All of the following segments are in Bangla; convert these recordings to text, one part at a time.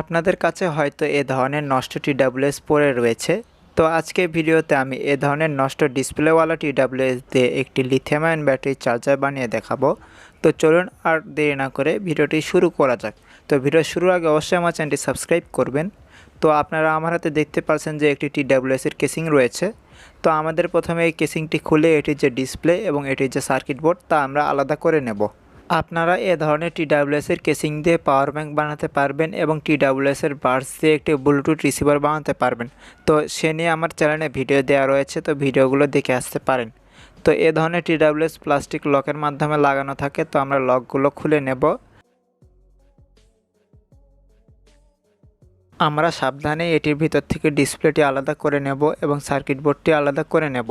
আপনাদের কাছে হয়তো এ ধরনের নষ্ট টিডাব্লিউএস পরে রয়েছে। তো আজকে ভিডিওতে আমি এ ধরনের নষ্ট ডিসপ্লেওয়ালা টিডাব্লিউএস দিয়ে একটি লিথিয়াম আয়ন ব্যাটারি চার্জার বানিয়ে দেখাবো। তো চলুন আর দেরি না করে ভিডিওটি শুরু করা যাক। তো ভিডিও শুরুর আগে অবশ্যই আমার চ্যানেলটি সাবস্ক্রাইব করবেন। তো আপনারা আমার হাতে দেখতে পাচ্ছেন যে একটি এর কেসিং রয়েছে। তো আমাদের প্রথমে এই কেসিংটি খুলে এটির যে ডিসপ্লে এবং এটির যে সার্কিট বোর্ড তা আমরা আলাদা করে নেব। আপনারা এ ধরনের এর কেসিং দিয়ে পাওয়ার ব্যাংক বানাতে পারবেন এবং এর বার্স দিয়ে একটি ব্লুটুথ রিসিভার বানাতে পারবেন। তো সে নিয়ে আমার চ্যানেলে ভিডিও দেওয়া রয়েছে, তো ভিডিওগুলো দেখে আসতে পারেন। তো এ ধরনের টিডাব্লিউএস প্লাস্টিক লকের মাধ্যমে লাগানো থাকে, তো আমরা লকগুলো খুলে নেব। আমরা সাবধানে এটির ভিতর থেকে ডিসপ্লেটি আলাদা করে নেব এবং সার্কিট বোর্ডটি আলাদা করে নেব।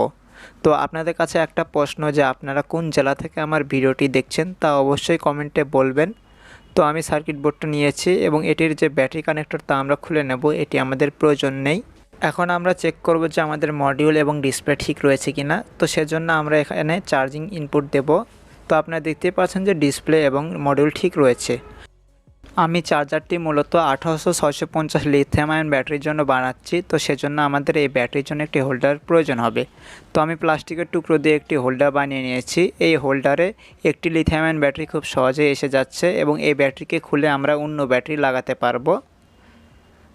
তো আপনাদের কাছে একটা প্রশ্ন যে আপনারা কোন জেলা থেকে আমার ভিডিওটি দেখছেন তা অবশ্যই কমেন্টে বলবেন। তো আমি সার্কিট বোর্ডটা নিয়েছি এবং এটির যে ব্যাটারি কানেক্টর তা আমরা খুলে নেব, এটি আমাদের প্রয়োজন নেই। এখন আমরা চেক করব যে আমাদের মডিউল এবং ডিসপ্লে ঠিক রয়েছে কিনা। তো সেজন্য আমরা এখানে চার্জিং ইনপুট দেব। তো আপনারা দেখতে পাচ্ছেন যে ডিসপ্লে এবং মডিউল ঠিক রয়েছে। আমি চার্জারটি মূলত আঠারোশো ছয়শো পঞ্চাশ লিথিয়াম ব্যাটারির জন্য বানাচ্ছি, তো সেজন্য আমাদের এই ব্যাটারির জন্য একটি হোল্ডার প্রয়োজন হবে। তো আমি প্লাস্টিকের টুকরো দিয়ে একটি হোল্ডার বানিয়ে নিয়েছি। এই হোল্ডারে একটি লিথিয়াম আয়ন ব্যাটারি খুব সহজেই এসে যাচ্ছে এবং এই ব্যাটারিকে খুলে আমরা অন্য ব্যাটারি লাগাতে পারব।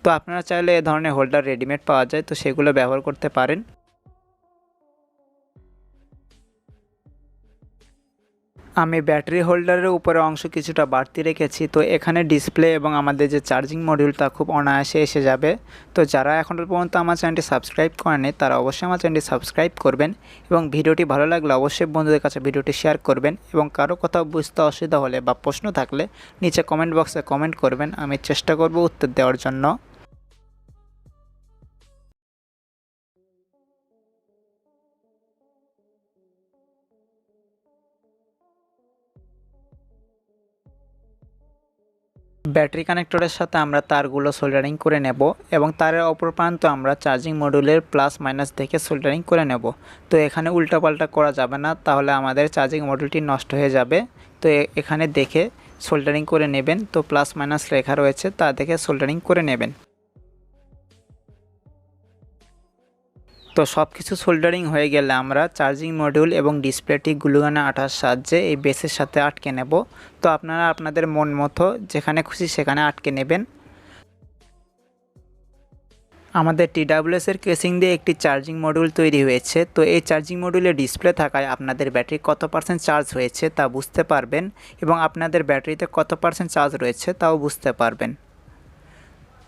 তো আপনারা চাইলে এ ধরনের হোল্ডার রেডিমেড পাওয়া যায়, তো সেগুলো ব্যবহার করতে পারেন। আমি ব্যাটারি হোল্ডারের উপরে অংশ কিছুটা বাড়তি রেখেছি, তো এখানে ডিসপ্লে এবং আমাদের যে চার্জিং মডিউলটা খুব অনায়াসে এসে যাবে। তো যারা এখনও পর্যন্ত আমার চ্যানেলটি সাবস্ক্রাইব করেনি তারা অবশ্যই আমার চ্যানেলটি সাবস্ক্রাইব করবেন এবং ভিডিওটি ভালো লাগলে অবশ্যই বন্ধুদের কাছে ভিডিওটি শেয়ার করবেন এবং কারও কোথাও বুঝতে অসুবিধা হলে বা প্রশ্ন থাকলে নিচে কমেন্ট বক্সে কমেন্ট করবেন। আমি চেষ্টা করব উত্তর দেওয়ার জন্য। ব্যাটারি কানেক্টরের সাথে আমরা তারগুলো সোল্ডারিং করে নেব এবং তারের অপর প্রান্ত আমরা চার্জিং মডিউলের প্লাস মাইনাস দেখে সোল্ডারিং করে নেব। তো এখানে উল্টাপাল্টা করা যাবে না, তাহলে আমাদের চার্জিং মডিউলটি নষ্ট হয়ে যাবে। তো এখানে দেখে সোল্ডারিং করে নেবেন, তো প্লাস মাইনাস লেখা রয়েছে, তা দেখে সোল্ডারিং করে নেবেন। তো সব কিছু সোল্ডারিং হয়ে গেলে আমরা চার্জিং মডিউল এবং ডিসপ্লেটি গ্লুগানে আঠার সাহায্যে এই বেসের সাথে আটকে নেব। তো আপনারা আপনাদের মন মতো যেখানে খুশি সেখানে আটকে নেবেন। আমাদের টিডাব্লিউএস এর কেসিং দিয়ে একটি চার্জিং মডিউল তৈরি হয়েছে। তো এই চার্জিং মডিউলে ডিসপ্লে থাকায় আপনাদের ব্যাটারি কত পার্সেন্ট চার্জ হয়েছে তা বুঝতে পারবেন এবং আপনাদের ব্যাটারিতে কত পার্সেন্ট চার্জ রয়েছে তাও বুঝতে পারবেন।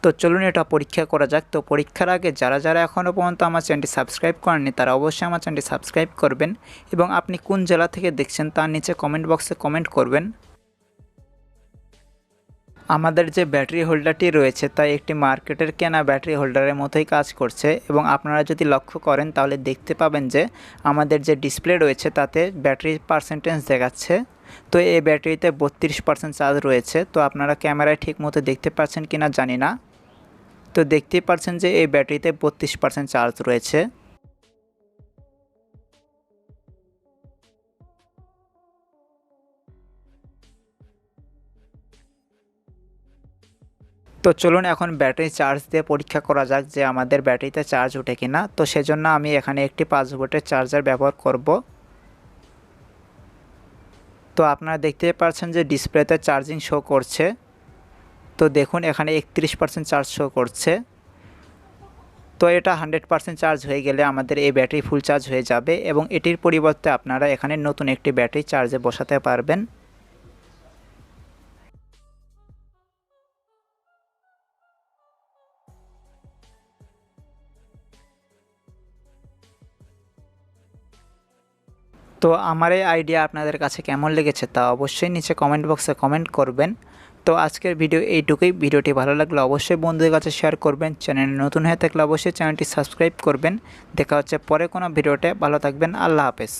তো চলুন এটা পরীক্ষা করা যাক। তো পরীক্ষার আগে যারা যারা এখনও পর্যন্ত আমার চ্যানেলটি সাবস্ক্রাইব করেননি, তারা অবশ্যই আমার চ্যানেলটি সাবস্ক্রাইব করবেন এবং আপনি কোন জেলা থেকে দেখছেন তার নিচে কমেন্ট বক্সে কমেন্ট করবেন। আমাদের যে ব্যাটারি হোল্ডারটি রয়েছে তা একটি মার্কেটের কেনা ব্যাটারি হোল্ডারের মতোই কাজ করছে এবং আপনারা যদি লক্ষ্য করেন, তাহলে দেখতে পাবেন যে আমাদের যে ডিসপ্লে রয়েছে, তাতে ব্যাটারি পার্সেন্টেজ দেখাচ্ছে। তো এই ব্যাটারিতে বত্রিশ পার্সেন্ট চার্জ রয়েছে। তো আপনারা ক্যামেরায় ঠিক মতো দেখতে পাচ্ছেন কিনা জানি না। তো দেখতেই পাচ্ছেন যে এই ব্যাটারিতে বত্রিশ পার্সেন্ট চার্জ রয়েছে। তো চলুন এখন ব্যাটারি চার্জ দিয়ে পরীক্ষা করা যাক যে আমাদের ব্যাটারিতে চার্জ ওঠে কিনা। তো সেজন্য আমি এখানে একটি পাঁচ ভোল্টের চার্জার ব্যবহার করব। তো আপনারা দেখতে পাচ্ছেন যে ডিসপ্লেতে চার্জিং শো করছে। তো দেখুন, এখানে একত্রিশ পার্সেন্ট চার্জ শো করছে। তো এটা হান্ড্রেড পার্সেন্ট চার্জ হয়ে গেলে আমাদের এই ব্যাটারি ফুল চার্জ হয়ে যাবে এবং এটির পরিবর্তে আপনারা এখানে নতুন একটি ব্যাটারি চার্জে বসাতে পারবেন। তো আমার এই আইডিয়া আপনাদের কাছে কেমন লেগেছে তা অবশ্যই নিচে কমেন্ট বক্সে কমেন্ট করবেন। তো আজকের ভিডিও এইটুকুই। ভিডিওটি ভালো লাগলে অবশ্যই বন্ধুদের কাছে শেয়ার করবেন। চ্যানেলে নতুন হয়ে থাকলে অবশ্যই চ্যানেলটি সাবস্ক্রাইব করবেন। দেখা হচ্ছে পরে কোনো ভিডিওতে। ভালো থাকবেন। আল্লাহ হাফেজ।